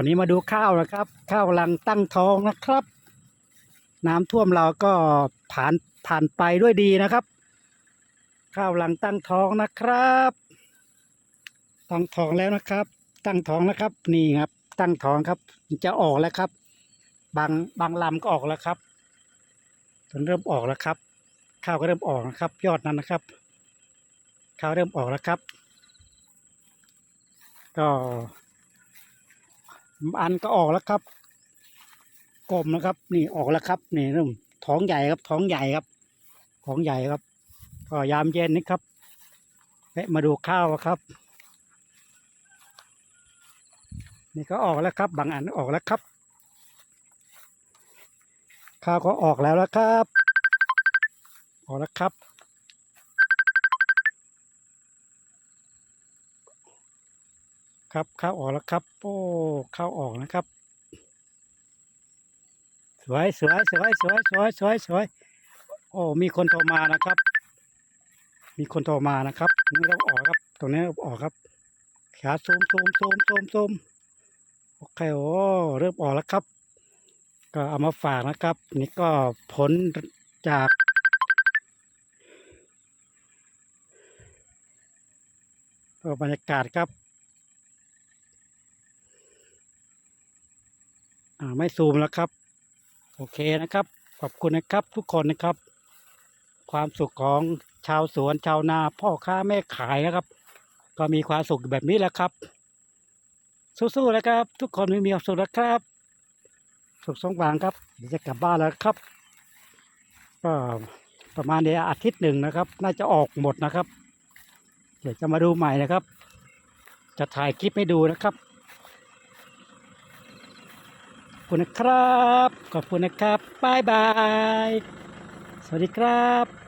วันนี้มาดูข้าวนะครับ ข้าวกำลังตั้งท้องนะครับ น้ำท่วมเราก็ผ่านผ่านไปด้วยดีนะครับ ข้าวกำลังตั้งท้องนะครับ ตั้งท้องแล้วนะครับ ตั้งท้องนะครับ นี่ครับ ตั้งท้องครับ จะออกแล้วครับ บางบางลำก็ออกแล้วครับจนเริ่มออกแล้วครับ ข้าวก็เริ่มออกนะครับ ยอดนั้นนะครับ ข้าวเริ่มออกแล้วครับ ก็ อันก็ออกแล้วครับกลมนะครับ นี่ออกแล้วครับ นี่เริ่มท้องใหญ่ครับท้องใหญ่ครับท้องใหญ่ครับก็ยามเย็นนี่ครับแวะมาดูข้าวครับ นี่ก็ออกแล้วครับ บางอันออกแล้วครับ ข้าวก็ออกแล้วแล้วครับ ออกแล้วครับ ครับข้าวออกแล้วครับโอ้ข้าวออกนะครับ สวยสวยสวยสวยสวยสวยสวยโอ้มีคนโทรมานะครับ มีคนโทรมานะครับนี่เราออกครับ ตรงนี้เราออกครับขาซูมซูมซูมซูมซูมโอเคโอ้เริ่มออกแล้วครับ ก็เอามาฝากนะครับ นี่ก็ผลจากบรรยากาศครับ อ่าไม่ซูมแล้วครับ โอเคนะครับ ขอบคุณนะครับทุกคนนะครับ ความสุขของชาวสวนชาวนาพ่อค้าแม่ขายนะครับ ก็มีความสุขแบบนี้แหละครับ สู้ๆนะครับ ทุกคนมีความสุขนะครับ สุขสมหวังครับเดี๋ยวจะกลับบ้านแล้วครับ ก็ประมาณเดือนอาทิตย์หนึ่งนะครับ น่าจะออกหมดนะครับ เดี๋ยวจะมาดูใหม่นะครับ จะถ่ายคลิปให้ดูนะครับ คุณนะครับ ขอบคุณนะครับบายบาย สวัสดีครับ